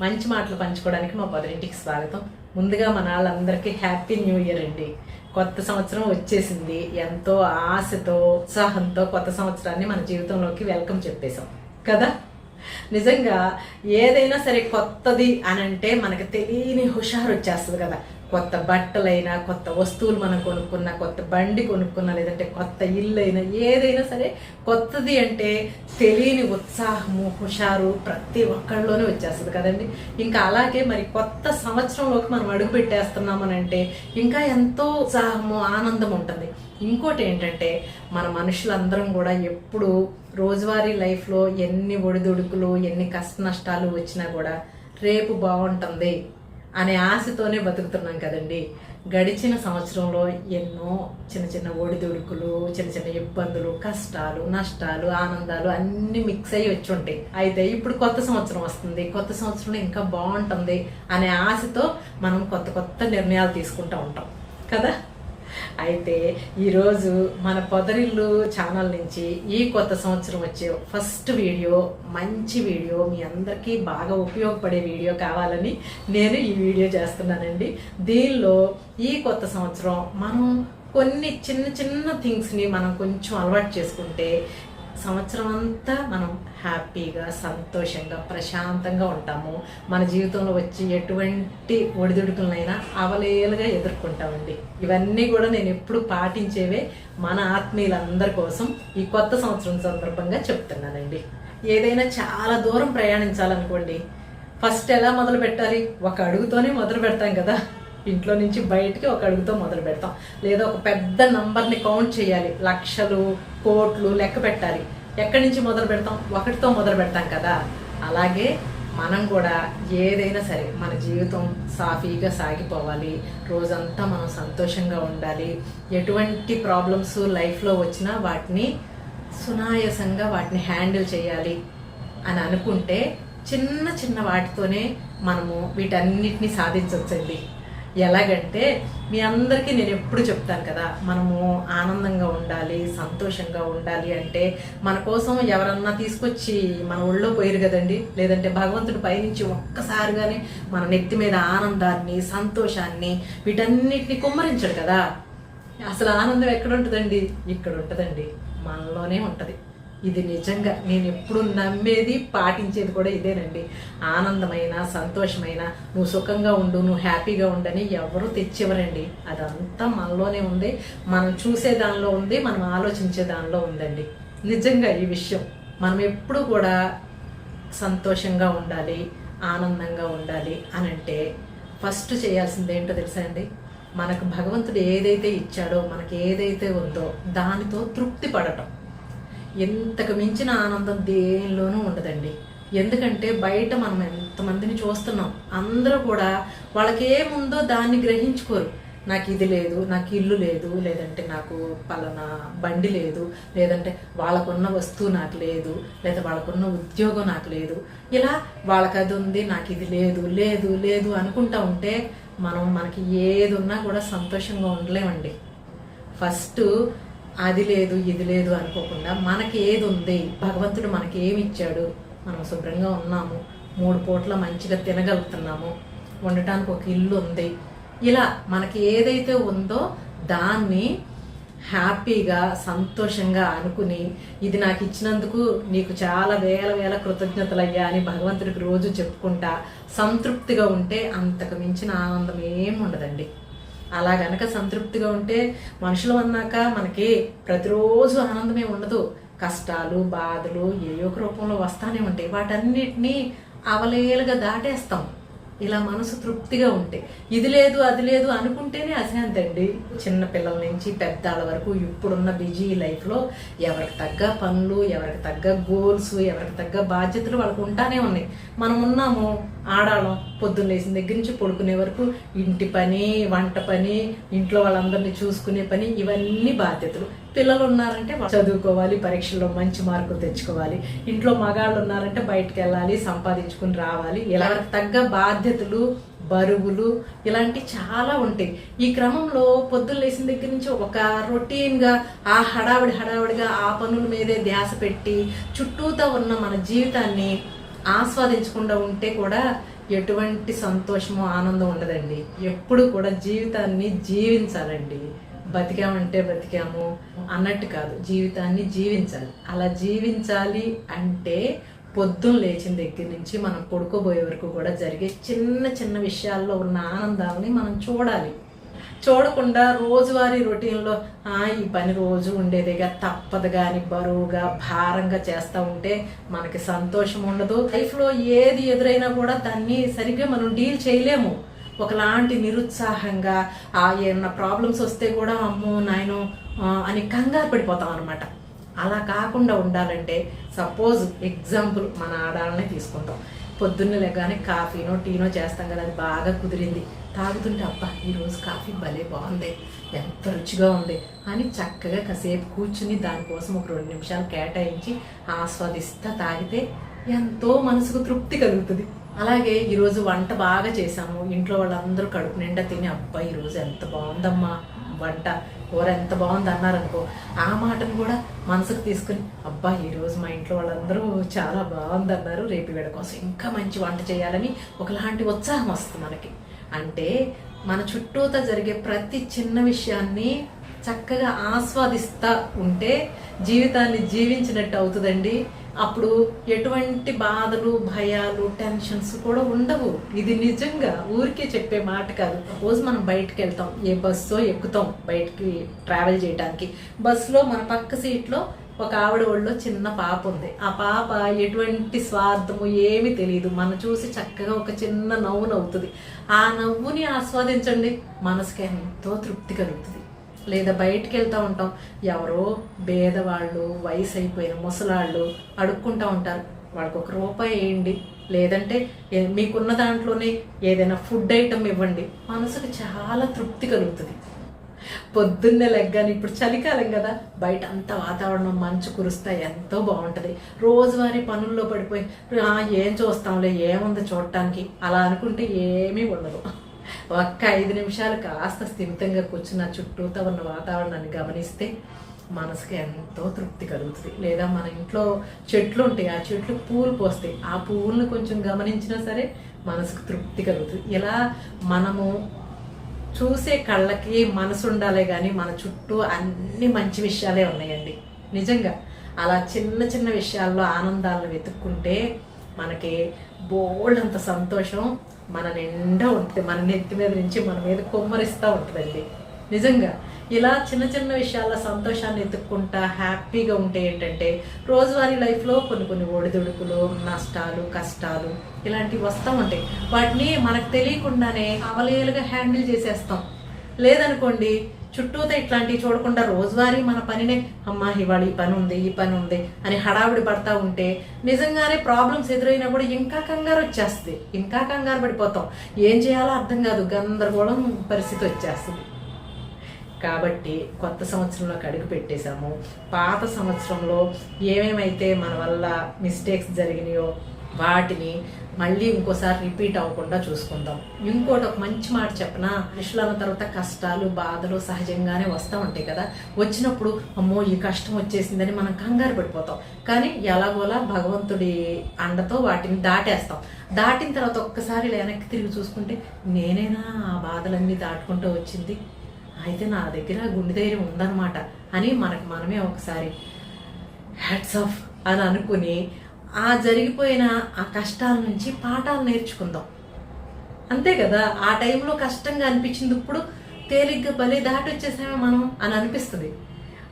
మంచి మాటలు పంచుకోవడానికి మా పొదరింటికి స్వాగతం. ముందుగా మన వాళ్ళందరికీ హ్యాపీ న్యూ ఇయర్ అండి. కొత్త సంవత్సరం వచ్చేసింది. ఎంతో ఆశతో ఉత్సాహంతో కొత్త సంవత్సరాన్ని మన జీవితంలోకి వెల్కమ్ చెప్పేశాం. కదా? నిజంగా ఏదైనా సరే కొత్తది అని అంటే మనకు తెలియని హుషారు వచ్చేస్తుంది కదా. కొత్త బట్టలైనా కొత్త వస్తువులు మనం కొనుక్కున్నా కొత్త బండి కొనుక్కున్నా లేదంటే కొత్త ఇల్లు అయినా ఏదైనా సరే కొత్తది అంటే తెలియని ఉత్సాహము హుషారు ప్రతి ఒక్కళ్ళలోనే వచ్చేస్తుంది కదండి. ఇంకా అలాగే మరి కొత్త సంవత్సరంలోకి మనం అడుగు పెట్టేస్తున్నామని అంటే ఇంకా ఎంతో ఉత్సాహము ఆనందం ఉంటుంది. ఇంకోటి ఏంటంటే మన మనుషులందరం కూడా ఎప్పుడు రోజువారీ లైఫ్లో ఎన్ని ఒడిదుడుకులు ఎన్ని కష్ట నష్టాలు వచ్చినా కూడా రేపు బాగుంటుంది. అనే ఆశతోనే బతుకుతున్నాం కదండి. గడిచిన సంవత్సరంలో ఎన్నో చిన్న చిన్న ఒడిదుడుకులు చిన్న చిన్న ఇబ్బందులు కష్టాలు నష్టాలు ఆనందాలు అన్నీ మిక్స్ అయ్యి వచ్చి ఉంటాయి. అయితే ఇప్పుడు కొత్త సంవత్సరం వస్తుంది. కొత్త సంవత్సరంలో ఇంకా బాగుంటుంది అనే ఆశతో మనం కొత్త కొత్త నిర్ణయాలు తీసుకుంటూ ఉంటాం. కదా? అయితే ఈరోజు మన పొదరిల్లు ఛానల్ నుంచి ఈ కొత్త సంవత్సరం వచ్చే ఫస్ట్ వీడియో మంచి వీడియో మీ అందరికీ బాగా ఉపయోగపడే వీడియో కావాలని నేను ఈ వీడియో చేస్తున్నానండి. దీనిలో ఈ కొత్త సంవత్సరం మనం కొన్ని చిన్న చిన్న థింగ్స్ని మనం కొంచెం అలవాటు చేసుకుంటే సంవత్సరం అంతా మనం హ్యాపీగా సంతోషంగా ప్రశాంతంగా ఉంటాము. మన జీవితంలో వచ్చి ఎటువంటి ఒడిదుడుకులనైనా అవలేలుగా ఎదుర్కొంటామండి. ఇవన్నీ కూడా నేను ఎప్పుడు పాటించేవే మన ఆత్మీయులందరి కోసం ఈ కొత్త సంవత్సరం సందర్భంగా చెప్తున్నానండి. ఏదైనా చాలా దూరం ప్రయాణించాలనుకోండి ఫస్ట్ ఎలా మొదలు పెట్టాలి? ఒక అడుగుతోనే మొదలు పెడతాం కదా. ఇంట్లో నుంచి బయటికి ఒక అడుగుతో మొదలు పెడతాం. లేదా ఒక పెద్ద నంబర్ని కౌంట్ చేయాలి. లక్షలు కోట్లు లెక్క పెట్టాలి. ఎక్కడి నుంచి మొదలు పెడతాం? ఒకటితో మొదలు పెడతాం కదా. అలాగే మనం కూడా ఏదైనా సరే మన జీవితం సాఫీగా సాగిపోవాలి. రోజంతా మనం సంతోషంగా ఉండాలి. ఎటువంటి ప్రాబ్లమ్స్ లైఫ్లో వచ్చినా వాటిని సునాయాసంగా వాటిని హ్యాండిల్ చేయాలి అని అనుకుంటే చిన్న చిన్న వాటితోనే మనము వీటన్నిటిని సాధించవచ్చండి. ఎలాగంటే మీ అందరికీ నేను ఎప్పుడు చెప్తాను కదా మనము ఆనందంగా ఉండాలి సంతోషంగా ఉండాలి అంటే మన కోసం ఎవరన్నా తీసుకొచ్చి మన ఒళ్ళో పోయారు కదండి. లేదంటే భగవంతుడు పైనుంచి ఒక్కసారిగానే మన నెత్తి మీద ఆనందాన్ని సంతోషాన్ని వీటన్నిటిని కుమ్మరించాడు కదా. అసలు ఆనందం ఎక్కడ ఉంటుందండి? ఇక్కడ ఉంటుందండి. మనలోనే ఉంటుంది. ఇది నిజంగా నేను ఎప్పుడు నమ్మేది పాటించేది కూడా ఇదేనండి. ఆనందమైన సంతోషమైన నువ్వు సుఖంగా ఉండు నువ్వు హ్యాపీగా ఉండని ఎవరు తెచ్చేవరండి అదంతా మనలోనే ఉంది. మనం చూసే దానిలో ఉంది మనం ఆలోచించే దానిలో ఉందండి. నిజంగా ఈ విషయం. మనం ఎప్పుడు కూడా సంతోషంగా ఉండాలి ఆనందంగా ఉండాలి అని అంటే ఫస్ట్ చేయాల్సింది ఏంటో తెలుసా అండి? మనకు భగవంతుడు ఏదైతే ఇచ్చాడో మనకి ఏదైతే ఉందో దానితో తృప్తి పడటం. ఇంతకు మించిన ఆనందం దేనిలోనూ ఉండదండి. ఎందుకంటే బయట మనం ఎంతమందిని చూస్తున్నాం అందరూ కూడా వాళ్ళకి ఏముందో దాన్ని గ్రహించుకోరు. నాకు ఇది లేదు నాకు ఇల్లు లేదు లేదంటే నాకు పలానా బండి లేదు లేదంటే వాళ్ళకున్న వస్తువు నాకు లేదు లేదా వాళ్ళకున్న ఉద్యోగం నాకు లేదు. ఇలా వాళ్ళకి అది ఉంది నాకు ఇది లేదు లేదు లేదు అనుకుంటా ఉంటే మనం మనకి ఏది ఉన్నా కూడా సంతోషంగా ఉండలేమండి. ఫస్ట్ అది లేదు ఇది లేదు అనుకోకుండా మనకి ఏది ఉంది భగవంతుడు మనకి ఏమి ఇచ్చాడు మనం శుభ్రంగా ఉన్నాము మూడు పూట్ల మంచిగా తినగలుగుతున్నాము ఉండటానికి ఒక ఇల్లు ఉంది. ఇలా మనకి ఏదైతే ఉందో దాన్ని హ్యాపీగా సంతోషంగా అనుకుని ఇది నాకు ఇచ్చినందుకు నీకు చాలా వేల వేల కృతజ్ఞతలయ్యా అని భగవంతుడికి రోజు చెప్పుకుంటా సంతృప్తిగా ఉంటే అంతకు మించిన ఆనందం ఏం ఉండదండి. అలా గనక సంతృప్తిగా ఉంటే మనుషులు అన్నాక మనకి ప్రతిరోజు ఆనందమే ఉండదు. కష్టాలు బాధలు ఏ ఒక రూపంలో వస్తానే ఉంటాయి. వాటన్నిటినీ అవలేలుగా దాటేస్తాం. ఇలా మనసు తృప్తిగా ఉంటే. ఇది లేదు అది లేదు అనుకుంటేనే అశాంతి అండి చిన్న పిల్లల నుంచి పెద్దాల వరకు ఇప్పుడున్న బిజీ లైఫ్లో ఎవరికి తగ్గ పనులు ఎవరికి తగ్గ గోల్స్ ఎవరికి తగ్గ బాధ్యతలు వాళ్ళకు ఉంటానే ఉన్నాయి. మనం ఉన్నాము ఆడాలం పొద్దున్న లేచిన దగ్గర నుంచి పడుకునే వరకు ఇంటి పని వంట పని ఇంట్లో వాళ్ళందరినీ చూసుకునే పని ఇవన్నీ బాధ్యతలు. పిల్లలు ఉన్నారంటే చదువుకోవాలి పరీక్షల్లో మంచి మార్కులు తెచ్చుకోవాలి. ఇంట్లో మగాళ్ళు ఉన్నారంటే బయటకు వెళ్ళాలి సంపాదించుకుని రావాలి. ఇలా తగ్గ బాధ్యతలు బరువులు ఇలాంటి చాలా ఉంటాయి. ఈ క్రమంలో పొద్దున్న లేచిన దగ్గర నుంచి ఒక రొటీన్గా ఆ హడావిడి హడావిడిగా ఆ పనుల మీదే ధ్యాస పెట్టి చుట్టూతో ఉన్న మన జీవితాన్ని ఆస్వాదించకుండా ఉంటే కూడా ఎటువంటి సంతోషము ఆనందం ఉండదండి. ఎప్పుడు కూడా జీవితాన్ని జీవించాలండి. బతికామంటే బ్రతికాము అన్నట్టు కాదు. జీవితాన్ని జీవించాలి. అలా జీవించాలి అంటే పొద్దున్న లేచిన దగ్గర నుంచి మనం పడుకోబోయే వరకు కూడా జరిగే చిన్న చిన్న విషయాల్లో ఉన్న ఆనందాలని మనం చూడాలి. చూడకుండా రోజువారీ రొటీన్లో "ఆ, ఈ పని రోజు ఉండేదిగా తప్పదు కానీ బరువుగా భారంగా చేస్తూ ఉంటే మనకి సంతోషం ఉండదు. లైఫ్లో ఏది ఎదురైనా కూడా దాన్ని సరిగ్గా మనం డీల్ చేయలేము. ఒకలాంటి నిరుత్సాహంగా ఆ ఏమన్నా ప్రాబ్లమ్స్ వస్తే కూడా అమ్మో నాయను అని కంగారు పడిపోతాం అనమాట అలా కాకుండా ఉండాలంటే సపోజ్ ఎగ్జాంపుల్ మన ఆడాలని తీసుకుంటాం పొద్దున్నే లేగానే కాఫీనో టీనో చేస్తాం కదా అది బాగా కుదిరింది. తాగుతుంటే అబ్బా ఈరోజు కాఫీ భలే బాగుంది ఎంత రుచిగా ఉంది అని చక్కగా కాసేపు కూర్చుని దానికోసం ఒక రెండు నిమిషాలు కేటాయించి ఆస్వాదిస్తా తాగితే ఎంతో మనసుకు తృప్తి కలుగుతుంది. అలాగే ఈరోజు వంట బాగా చేశాము. ఇంట్లో వాళ్ళందరూ కడుపు నిండా తిని అబ్బా ఈరోజు ఎంత బాగుందమ్మా వంట కూర ఎంత బాగుంది అన్నారనుకో ఆ మాటను కూడా మనసుకు తీసుకుని అబ్బా ఈరోజు మా ఇంట్లో వాళ్ళందరూ చాలా బాగుంది అన్నారు రేపు వేడ కోసం. ఇంకా మంచి వంట చేయాలని ఒకలాంటి ఉత్సాహం వస్తుంది మనకి. అంటే మన చుట్టూతో జరిగే ప్రతి చిన్న విషయాన్ని చక్కగా ఆస్వాదిస్తూ ఉంటే జీవితాన్ని జీవించినట్టు అవుతుందండి. అప్పుడు ఎటువంటి బాధలు భయాలు టెన్షన్స్ కూడా ఉండవు. ఇది నిజంగా ఊరికే చెప్పే మాట కాదు. రోజు మనం బయటకు వెళ్తాం. ఏ బస్సో ఎక్కుతాం బయటికి ట్రావెల్ చేయడానికి బస్సులో మన పక్క సీట్లో ఒక ఆవిడ ఒళ్ళో చిన్న పాప ఉంది. ఆ పాప ఎటువంటి స్వార్థము ఏమీ తెలియదు మనం చూసి చక్కగా ఒక చిన్న నవ్వు నవ్వుతుంది. ఆ నవ్వుని ఆస్వాదించండి. మనసుకి ఎంతో తృప్తి కలుగుతుంది. లేదా బయటికి వెళ్తూ ఉంటాం. ఎవరో బేదవాళ్ళు వయసు అయిపోయిన ముసలాళ్ళు అడుక్కుంటూ ఉంటారు. వాళ్ళకి ఒక రూపాయి వేయండి. లేదంటే మీకున్న దాంట్లోనే ఏదైనా ఫుడ్ ఐటమ్ ఇవ్వండి. మనసుకు చాలా తృప్తి కలుగుతుంది. పొద్దున్నే లెగ్గాని ఇప్పుడు చలికాలం కదా బయట అంత వాతావరణం మంచు కురుస్తా ఎంతో బాగుంటుంది. రోజువారీ పనుల్లో పడిపోయి ఏం చూస్తాంలే ఏముంది చూడటానికి అలా అనుకుంటే ఏమీ ఉండదు. ఒక్క ఐదు నిమిషాలు కాస్త స్థిమితంగా కూర్చున్న చుట్టూతో ఉన్న వాతావరణాన్ని గమనిస్తే మనసుకి ఎంతో తృప్తి కలుగుతుంది. లేదా మన ఇంట్లో చెట్లు ఉంటాయి ఆ చెట్లు పూలు పోస్తాయి. ఆ పువ్వులను కొంచెం గమనించినా సరే మనసుకు తృప్తి కలుగుతుంది. ఇలా మనము చూసే కళ్ళకి మనసు ఉండాలి కానీ మన చుట్టూ అన్ని మంచి విషయాలే ఉన్నాయండి. నిజంగా అలా చిన్న చిన్న విషయాల్లో ఆనందాలను వెతుక్కుంటే మనకి బోల్డ్ అంత సంతోషం మన నిండా ఉంటుంది. మన నెత్తి మీద నుంచి మన మీద కొమ్మరిస్తూ ఉంటుందండి. నిజంగా ఇలా చిన్న చిన్న విషయాల సంతోషాన్ని ఎత్తుక్కుంటా హ్యాపీగా ఉంటే ఏంటంటే రోజువారీ లైఫ్లో కొన్ని కొన్ని ఒడిదుడుకులు నష్టాలు కష్టాలు ఇలాంటివి వస్తూ ఉంటాయి. వాటిని మనకు తెలియకుండానే అవలేలుగా హ్యాండిల్ చేసేస్తాం. లేదనుకోండి చుట్టూతో ఇట్లాంటివి చూడకుండా రోజువారీ మన పనినే అమ్మా ఇవాళ ఈ పని ఉంది ఈ పని ఉంది అని హడావిడి పడతా ఉంటే నిజంగానే ప్రాబ్లమ్స్ ఎదురైనా కూడా ఇంకా కంగారు వచ్చేస్తుంది. ఇంకా కంగారు పడిపోతాం. ఏం చేయాలో అర్థం కాదు. గందరగోళం పరిస్థితి వచ్చేస్తుంది. కాబట్టి కొత్త సంవత్సరంలోకి అడుగు పెట్టేశాము. పాత సంవత్సరంలో ఏమేమైతే మన వల్ల మిస్టేక్స్ జరిగినాయో వాటిని మళ్ళీ ఇంకోసారి రిపీట్ అవ్వకుండా చూసుకుందాం. ఇంకోటి ఒక మంచి మాట చెప్పనా? మనుషులన్న తర్వాత కష్టాలు బాధలు సహజంగానే వస్తూ ఉంటాయి కదా. వచ్చినప్పుడు అమ్మో ఈ కష్టం వచ్చేసిందని మనం కంగారు పడిపోతాం. కానీ ఎలాగోలా భగవంతుడి అండతో వాటిని దాటేస్తాం. దాటిన తర్వాత ఒక్కసారి వెనక్కి తిరిగి చూసుకుంటే నేనేనా ఆ బాధలన్నీ దాటుకుంటూ వచ్చింది? అయితే నా దగ్గర గుండె ధైర్యం ఉందన్నమాట అని మనకు మనమే ఒకసారి హ్యాట్స్ ఆఫ్ అని అనుకుని ఆ జరిగిపోయిన ఆ కష్టాల నుంచి పాఠాలు నేర్చుకుందాం. అంతే కదా? ఆ టైంలో కష్టంగా అనిపించింది ఇప్పుడు తేలిగ్గా భలే దాటి వచ్చేసామే మనం అని అనిపిస్తుంది.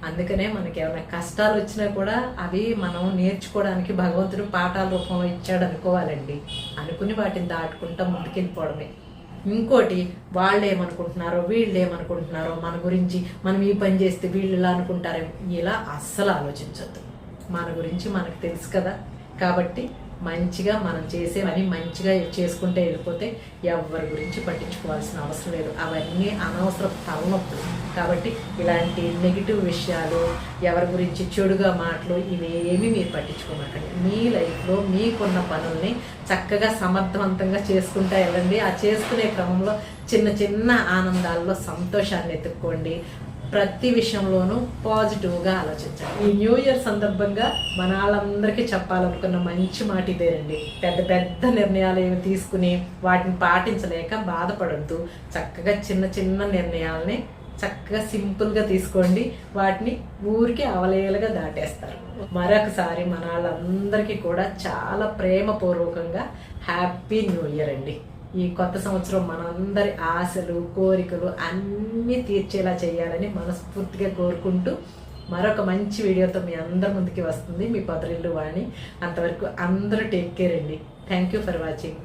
అందుకనే మనకి ఏమైనా కష్టాలు వచ్చినా కూడా అవి మనం నేర్చుకోవడానికి భగవంతుడు పాఠాల రూపంలో ఇచ్చాడు అనుకోవాలండి. అనుకుని వాటిని దాటుకుంటా ముందుకెళ్ళిపోవడమే. ఇంకోటి వాళ్ళు ఏమనుకుంటున్నారో వీళ్ళు ఏమనుకుంటున్నారో మన గురించి మనం ఈ పని చేస్తే వీళ్ళు ఇలా అనుకుంటారేమో ఇలా అస్సలు ఆలోచించద్దు. మన గురించి మనకు తెలుసు కదా? కాబట్టి మంచిగా మనం చేసేవన్నీ మంచిగా చేసుకుంటే వెళ్ళిపోతే ఎవరి గురించి పట్టించుకోవాల్సిన అవసరం లేదు. అవన్నీ అనవసర తలనొప్పులు. కాబట్టి ఇలాంటి నెగిటివ్ విషయాలు ఎవరి గురించి చెడుగా మాటలు ఇవేమీ మీరు పట్టించుకోమాకండి. మీ లైఫ్లో మీకున్న పనుల్ని చక్కగా సమర్థవంతంగా చేసుకుంటా వెళ్ళండి. ఆ చేసుకునే క్రమంలో చిన్న చిన్న ఆనందాల్లో సంతోషాన్ని ఎత్తుక్కోండి. ప్రతి విషయంలోనూ పాజిటివ్గా ఆలోచించాలి. ఈ న్యూ ఇయర్ సందర్భంగా మన వాళ్ళందరికీ చెప్పాలనుకున్న మంచి మాట ఇదేనండి. పెద్ద పెద్ద నిర్ణయాలు ఏమి తీసుకుని వాటిని పాటించలేక బాధపడద్దు. చక్కగా చిన్న చిన్న నిర్ణయాలని చక్కగా సింపుల్గా తీసుకోండి. వాటిని ఊరికి అవలేలుగా దాటేస్తారు. మరొకసారి మన వాళ్ళందరికీ కూడా చాలా ప్రేమపూర్వకంగా హ్యాపీ న్యూ ఇయర్ అండి. ఈ కొత్త సంవత్సరం మనందరి ఆశలు కోరికలు అన్నీ తీర్చేలా చేయాలని మనస్ఫూర్తిగా కోరుకుంటూ మరొక మంచి వీడియోతో మీ అందరి ముందుకి వస్తుంది మీ పొదరిల్లు వాణి. అంతవరకు అందరూ టేక్ కేర్ అండి. Thank you for watching